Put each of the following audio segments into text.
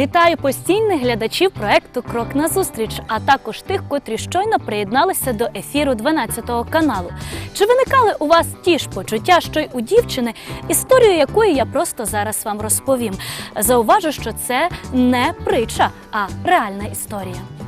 вітаю постійних глядачів проекту Крок на зустріч, а також тих, котрі щойно приєдналися до ефіру 12 каналу. Чи виникали у вас ті ж почуття, що й у дівчини, історію якої я просто зараз вам розповім? Зауважу, що це не притча, а реальна історія.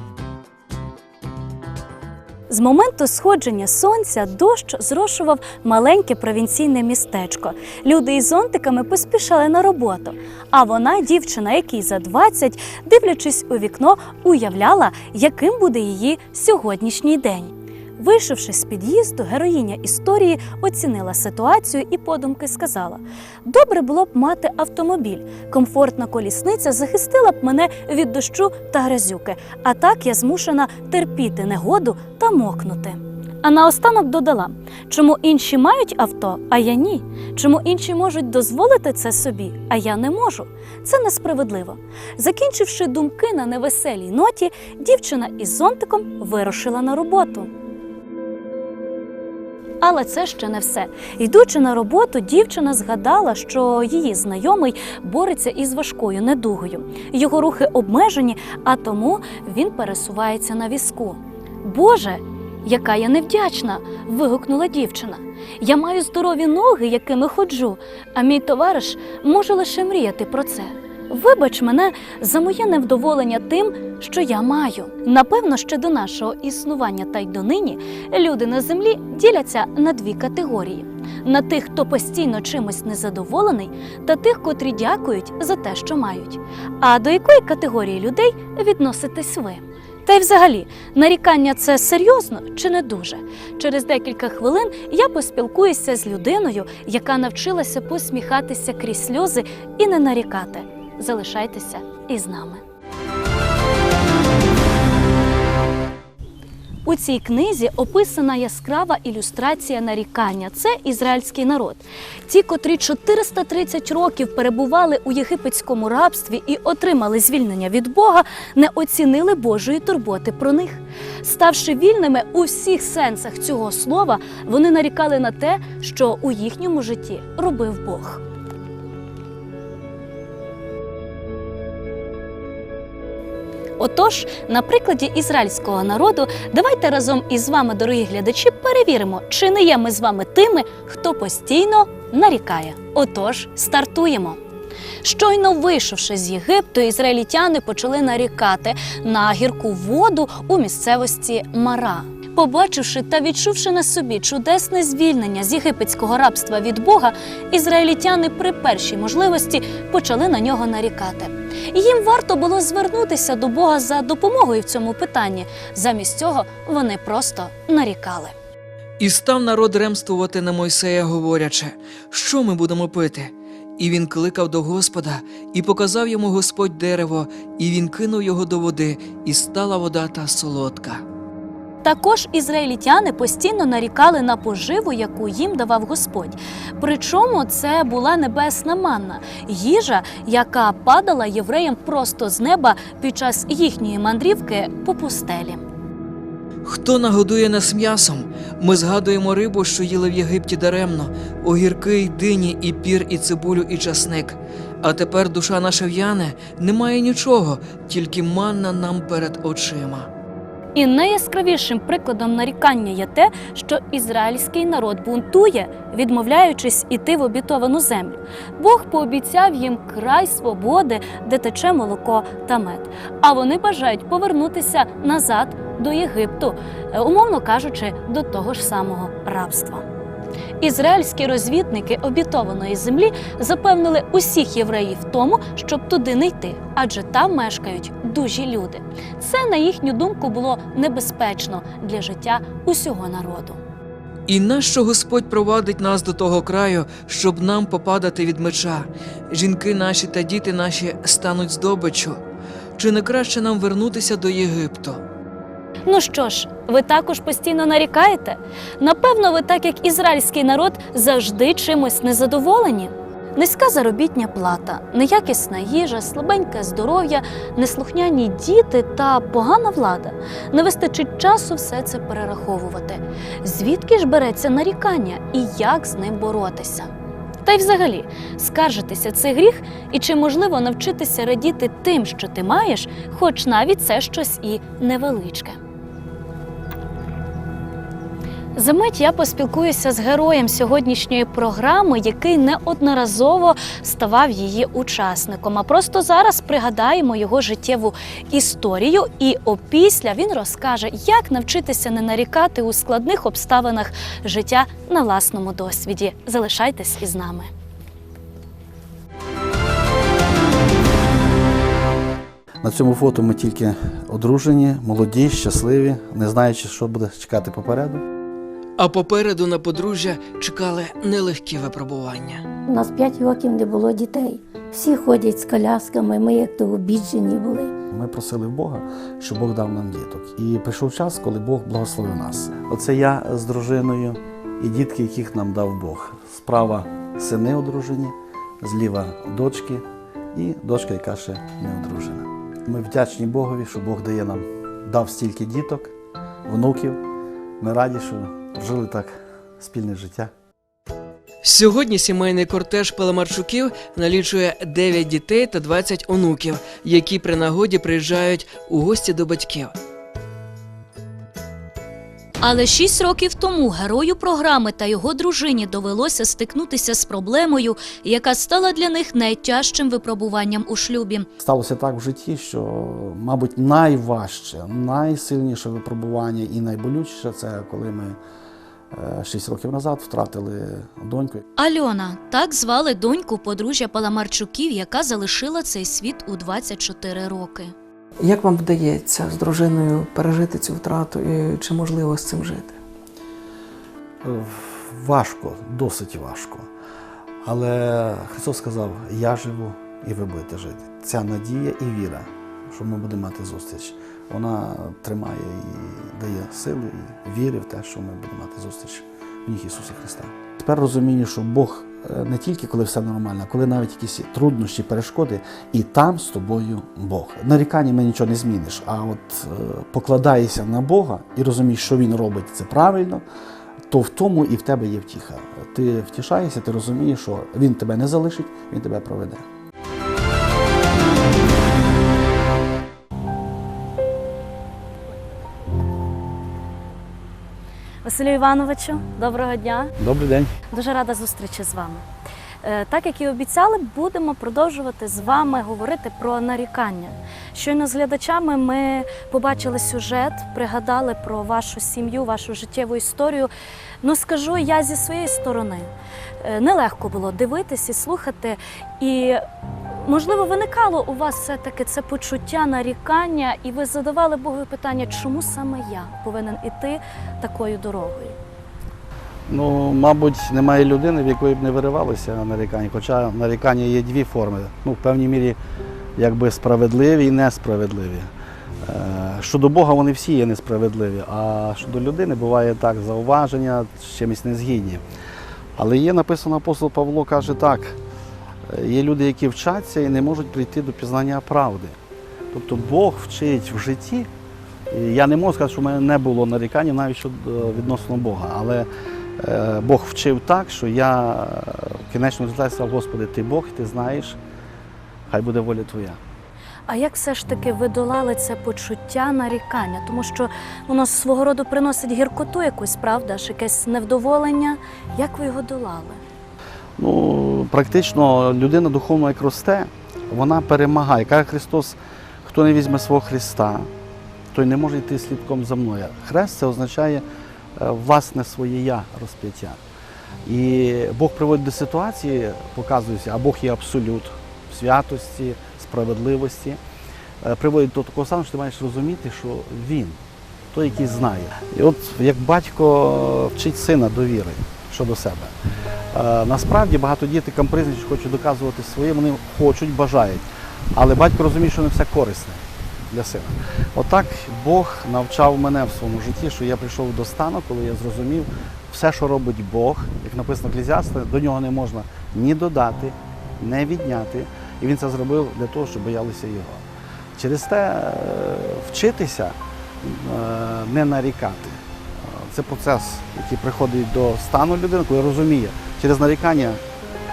З моменту сходження сонця дощ зрошував маленьке провінційне містечко. Люди із зонтиками поспішали на роботу. А вона, дівчина, якій за 20, дивлячись у вікно, уявляла, яким буде її сьогоднішній день. Вийшовши з під'їзду, героїня історії оцінила ситуацію і подумки сказала: добре було б мати автомобіль. Комфортна колісниця захистила б мене від дощу та грязюки, а так я змушена терпіти негоду та мокнути. А наостанок додала, чому інші мають авто, а я ні? Чому інші можуть дозволити це собі, а я не можу? Це несправедливо. Закінчивши думки на невеселій ноті, дівчина із зонтиком вирушила на роботу. Але це ще не все. Йдучи на роботу, дівчина згадала, що її знайомий бореться із важкою недугою. Його рухи обмежені, а тому він пересувається на візку. Боже, яка я невдячна! вигукнула дівчина. Я маю здорові ноги, якими ходжу, а мій товариш може лише мріяти про це. Вибач мене за моє невдоволення тим, що я маю. Напевно, ще до нашого існування та й донині люди на землі діляться на дві категорії: на тих, хто постійно чимось незадоволений, та тих, котрі дякують за те, що мають. А до якої категорії людей відноситесь ви? Та й взагалі, нарікання це серйозно чи не дуже? Через декілька хвилин я поспілкуюся з людиною, яка навчилася посміхатися крізь сльози і не нарікати. Залишайтеся із нами. У цій книзі описана яскрава ілюстрація нарікання. Це ізраїльський народ. Ті, котрі 430 років перебували у єгипетському рабстві і отримали звільнення від Бога, не оцінили Божої турботи про них. Ставши вільними у всіх сенсах цього слова, вони нарікали на те, що у їхньому житті робив Бог. Отож, на прикладі ізраїльського народу, давайте разом із вами, дорогі глядачі, перевіримо, чи не є ми з вами тими, хто постійно нарікає. Отож, стартуємо. Щойно вийшовши з Єгипту, ізраїльтяни почали нарікати на гірку воду у місцевості Мара. Побачивши та відчувши на собі чудесне звільнення з єгипетського рабства від Бога, ізраїльтяни при першій можливості почали на нього нарікати. Їм варто було звернутися до Бога за допомогою в цьому питанні. Замість цього вони просто нарікали. І став народ ремствувати на Мойсея, говорячи, що ми будемо пити. І він кликав до Господа, і показав йому Господь дерево, і він кинув його до води, і стала вода та солодка. Також ізраїльтяни постійно нарікали на поживу, яку їм давав Господь. Причому це була небесна манна, їжа, яка падала євреям просто з неба під час їхньої мандрівки по пустелі. Хто нагодує нас м'ясом? Ми згадуємо рибу, що їли в Єгипті даремно, огірки, й дині, і пір, і цибулю, і часник. А тепер душа наша в'яне, немає нічого, тільки манна нам перед очима. І найяскравішим прикладом нарікання є те, що ізраїльський народ бунтує, відмовляючись іти в обітовану землю. Бог пообіцяв їм край свободи, де тече молоко та мед. А вони бажають повернутися назад до Єгипту, е, умовно кажучи, до того ж самого рабства. Ізраїльські розвідники обітованої землі запевнили усіх євреїв тому, щоб туди не йти, адже там мешкають дужі люди. Це, на їхню думку, було небезпечно для життя усього народу. І нащо Господь провадить нас до того краю, щоб нам попадати від меча? Жінки наші та діти наші стануть здобиччю. Чи не краще нам вернутися до Єгипту? Ну що ж, ви також постійно нарікаєте? Напевно, ви, так як ізраїльський народ, завжди чимось незадоволені. Низька заробітня плата, неякісна їжа, слабеньке здоров'я, неслухняні діти та погана влада. Не вистачить часу все це перераховувати. Звідки ж береться нарікання і як з ним боротися? Та й взагалі, скаржитися це гріх, і чи можливо навчитися радіти тим, що ти маєш, хоч навіть це щось і невеличке. Замить я поспілкуюся з героєм сьогоднішньої програми, який неодноразово ставав її учасником. А просто зараз пригадаємо його життєву історію, і опісля він розкаже, як навчитися не нарікати у складних обставинах життя на власному досвіді. Залишайтесь із нами. На цьому фото ми тільки одружені, молоді, щасливі, не знаючи, що буде чекати попереду. А попереду на подружжя чекали нелегкі випробування. У нас 5 років не було дітей. Всі ходять з колясками, ми як то обіджені були. Ми просили в Бога, щоб Бог дав нам діток. І прийшов час, коли Бог благословив нас. Оце я з дружиною і дітки, яких нам дав Бог. Справа сини одружені, зліва дочки і дочка, яка ще не одружена. Ми вдячні Богові, що Бог дає нам, дав стільки діток, внуків. Ми раді, що прожили так спільне життя. Сьогодні сімейний кортеж Паламарчуків налічує 9 дітей та 20 онуків, які при нагоді приїжджають у гості до батьків. Але шість років тому герою програми та його дружині довелося стикнутися з проблемою, яка стала для них найтяжчим випробуванням у шлюбі. Сталося так в житті, що, мабуть, найважче, найсильніше випробування і найболючіше це коли ми е, 6 років назад втратили доньку. Альона так звали доньку подружжя Паламарчуків, яка залишила цей світ у 24 роки. Як вам вдається з дружиною пережити цю втрату і чи можливо з цим жити? Е, Важко, досить важко. Але Христос сказав: Я живу і ви будете жити. Ця надія і віра, що ми будемо мати зустріч, вона тримає і дає сили і віри в те, що ми будемо мати зустріч в них Ісусі Христа. Тепер розумію, що Бог е, не тільки коли все нормально, а коли навіть якісь труднощі, перешкоди, і там з тобою Бог. Нарікання ми нічого не зміниш, а от е, покладаєшся на Бога і розумієш, що Він робить це правильно, то в тому і в тебе є втіха. Ти втішаєшся, ти розумієш, що Він тебе не залишить, Він тебе проведе. Василю Івановичу, доброго дня. Добрий день. Дуже рада зустрічі з вами. Е, Так як і обіцяли, будемо продовжувати з вами говорити про нарікання. Щойно з глядачами ми побачили сюжет, пригадали про вашу сім'ю, вашу життєву історію. Ну скажу я зі своєї сторони. е, Нелегко було дивитись і слухати. І можливо виникало у вас все-таки це почуття нарікання, і ви задавали Богу питання, чому саме я повинен іти такою дорогою. Ну, мабуть, немає людини, в якої б не виривалося нарікання. Хоча нарікання є дві форми. Ну, в певній мірі, якби справедливі і несправедливі. Е, Щодо Бога вони всі є несправедливі, а щодо людини буває так, зауваження з чимось незгідні. Але є написано апостол Павло каже так: є люди, які вчаться і не можуть прийти до пізнання правди. Тобто Бог вчить в житті. Я не можу сказати, що в мене не було нарікань навіть щодо відносно Бога. Але е, Бог вчив так, що я е, в кінечному результаті сказав, Господи, ти Бог, ти знаєш, хай буде воля Твоя. А як все ж таки ви долали це почуття нарікання? Тому що воно свого роду приносить гіркоту якусь, правда ж, якесь невдоволення. Як ви його долали? Ну, практично людина духовно як росте, вона перемагає. Каже Христос, хто не візьме свого Христа, той не може йти слідком за мною. Хрест це означає е, власне своє я розп'яття. І Бог приводить до ситуації, показується, а Бог є абсолют в святості, справедливості. Е, Приводить до такого стану, що ти маєш розуміти, що Він, той, який знає. І от як батько вчить сина довіри щодо себе. Е, Насправді багато дітей кампризничі хочуть доказувати своє, вони хочуть, бажають. Але батько розуміє, що не все корисне для сина. Отак Бог навчав мене в своєму житті, що я прийшов до стану, коли я зрозумів, все, що робить Бог, як написано Еклезіасті, до нього не можна ні додати, ні відняти. І він це зробив для того, щоб боялися його. Через те е, вчитися, е, не нарікати. Це процес, який приходить до стану людини, коли розуміє, через нарікання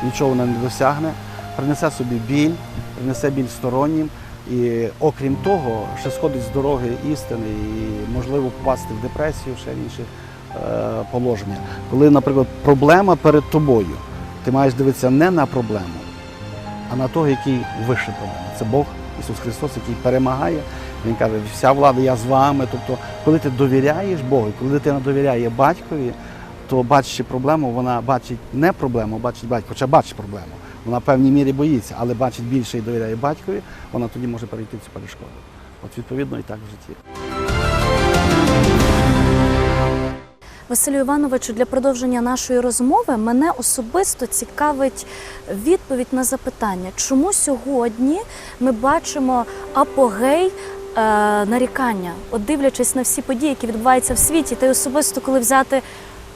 нічого вона не досягне, принесе собі біль, принесе біль стороннім. І окрім того, ще сходить з дороги істини і можливо попасти в депресію, ще інші е, положення. Коли, наприклад, проблема перед тобою, ти маєш дивитися не на проблему, а на того, який вище проблеми. Це Бог Ісус Христос, який перемагає. Він каже, вся влада я з вами. Тобто, коли ти довіряєш Богу, коли дитина довіряє батькові, то бачачи проблему, вона бачить не проблему, бачить батько, хоча бачить проблему. Вона в певній мірі боїться, але бачить більше і довіряє батькові, вона тоді може перейти цю перешкоду. От відповідно і так в житті. Василю Івановичу, для продовження нашої розмови мене особисто цікавить відповідь на запитання, чому сьогодні ми бачимо апогей нарікання, от дивлячись на всі події, які відбуваються в світі, та й особисто, коли взяти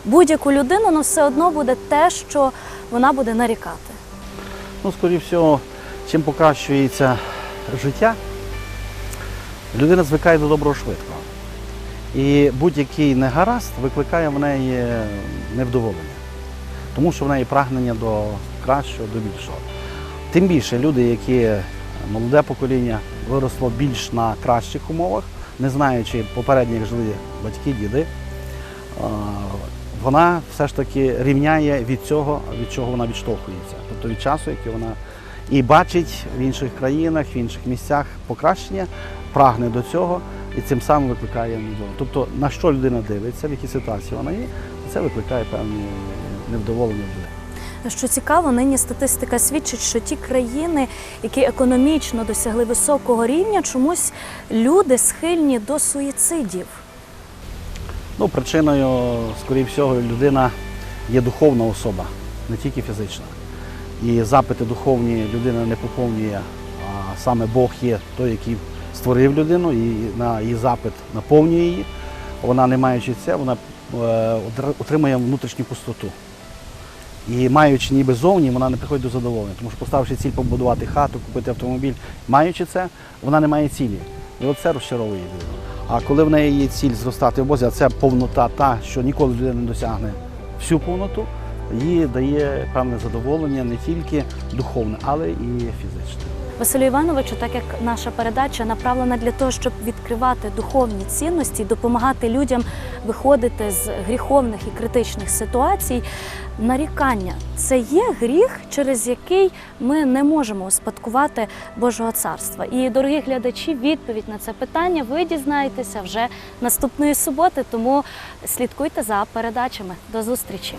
будь-яку людину, ну все одно буде те, що вона буде нарікати. Ну, скоріше всього, чим покращується життя, людина звикає до доброго швидко. І будь-який негаразд викликає в неї невдоволення, тому що в неї прагнення до кращого, до більшого. Тим більше люди, які молоде покоління виросло більш на кращих умовах, не знаючи попередньо, як жили батьки, діди, вона все ж таки рівняє від цього, від чого вона відштовхується, тобто від часу, який вона і бачить в інших країнах, в інших місцях покращення, прагне до цього і цим самим викликає невдоволення. Тобто на що людина дивиться, в якій ситуації вона є, це викликає певні невдоволення. Що цікаво, нині статистика свідчить, що ті країни, які економічно досягли високого рівня, чомусь люди схильні до суїцидів. Ну, причиною, скоріше всього, людина є духовна особа, не тільки фізична. І запити духовні людина не поповнює, а саме Бог є той, який створив людину, і на її запит наповнює її. Вона, не маючи це, вона е, отримує внутрішню пустоту. І маючи ніби зовні, вона не приходить до задоволення. Тому що поставивши ціль побудувати хату, купити автомобіль, маючи це, вона не має цілі. І от це розчаровує людину. А коли в неї є ціль зростати в Бозі, а це повнота та, що ніколи людина не досягне всю повноту, їй дає певне задоволення не тільки духовне, але і фізичне. Василю Івановичу, так як наша передача направлена для того, щоб відкривати духовні цінності, допомагати людям виходити з гріховних і критичних ситуацій, нарікання це є гріх, через який ми не можемо успадкувати Божого царства. І, дорогі глядачі, відповідь на це питання ви дізнаєтеся вже наступної суботи. Тому слідкуйте за передачами. До зустрічі!